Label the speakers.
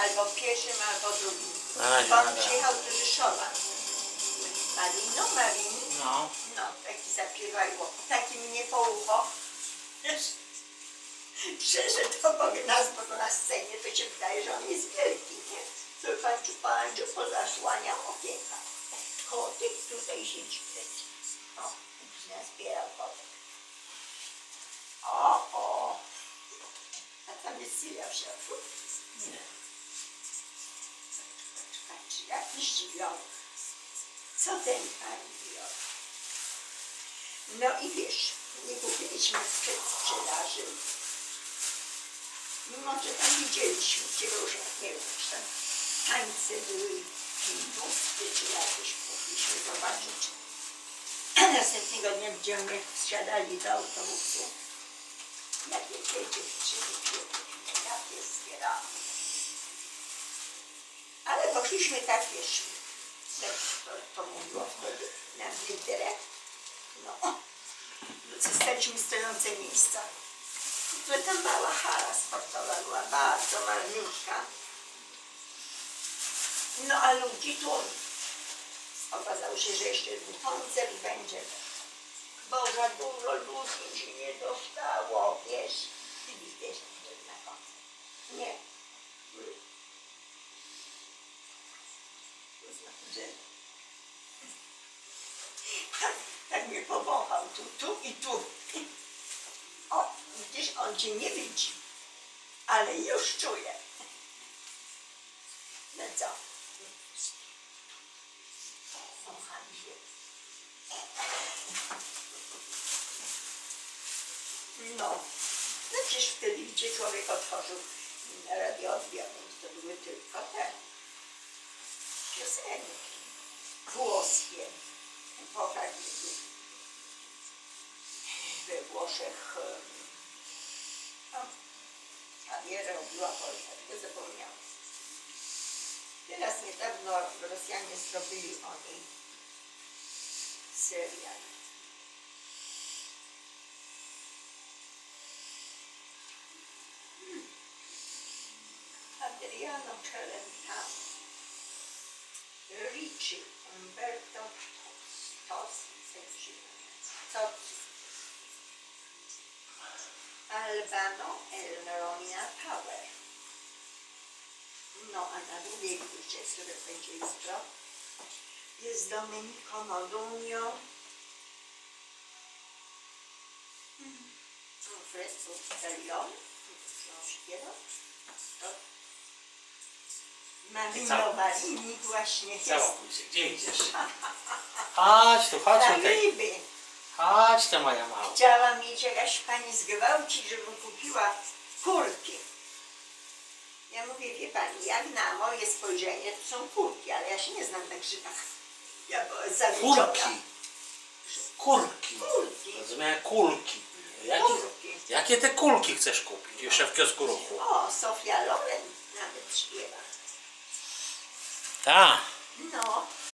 Speaker 1: Albo pierwszym, albo drugim. Pan
Speaker 2: na razie.
Speaker 1: przyjechał do Rzeszowa. Marino, Marini.
Speaker 2: No.
Speaker 1: No, taki zapiewajło. Taki mnie po ucho. Przeszedł obok nas, bo to na scenie to się wydaje, że on jest wielki, nie? Co pan czy pańczo pozasłaniał okienka. Kotek tutaj siedzi przecież. O, już nas zbierał kotek. O, o. A tam jest Sylwia w środku. Jaki zdziwiony. Co ten pan robi? No i wiesz, nie kupiliśmy sprzed sprzedaży. Mimo, że tam widzieliśmy gdzie różnych, nie wiem, czy tam tańce były hinduskie, czy jakieś poszliśmy zobaczyć. A następnego dnia będziemy jak wsiadali do autobusu. Jakie te dziewczyny piękne, jakie zbierane. Poszliśmy tak, wiesz, jak to, to mówiło wtedy, na literę. No, zostaliśmy stojące miejsca. To tam mała hala sportowa była, bardzo malniutka. No a ludzi tu okazało się, że jeszcze jeden koncert będzie. Bo za dużo ludzi się nie dostało, wiesz, na koncert. Nie. Że tak, tak mnie powąchał tu, tu i tu. O, widzisz, on cię nie widzi, ale już czuje. No co? No, no przecież wtedy, gdzie człowiek otworzył radioodbiornik, to były tylko te piosenki włoskie. Pokaźniki we Włoszech Javiera robiła Polskę, tylko zapomniałam. Teraz niedawno Rosjanie zrobili o niej serial. Hmm. Adriano Celentano, Ricci Umberto Stozzi, Albano Elmeromina Power. Noana Dubiewicz jest europejczyństwo. Jest Domenico Modunio. Mm. Fresco Italiano Non so, ci Italion. Książkiero. Śpiewa. Marino Marini właśnie jest.
Speaker 2: Całokuj się. Gdzie idziesz? Chodź tu, chodź
Speaker 1: Na
Speaker 2: tutaj.
Speaker 1: niby.
Speaker 2: Chodź tu moja mała.
Speaker 1: Chciała mieć jakaś pani zgwałcić, żebym kupiła kurki. Ja mówię, wie pani, jak na moje spojrzenie to są kurki, ale ja się nie znam na grzybach. Ja była zawiedziona.
Speaker 2: Kurki. Kurki.
Speaker 1: Kurki.
Speaker 2: Rozumiałem kulki. Jakie,
Speaker 1: Kurki.
Speaker 2: jakie te kulki chcesz kupić? Jeszcze w kiosku ruchu.
Speaker 1: O, Sofia Loren nawet śpiewa.
Speaker 2: Tak.
Speaker 1: No,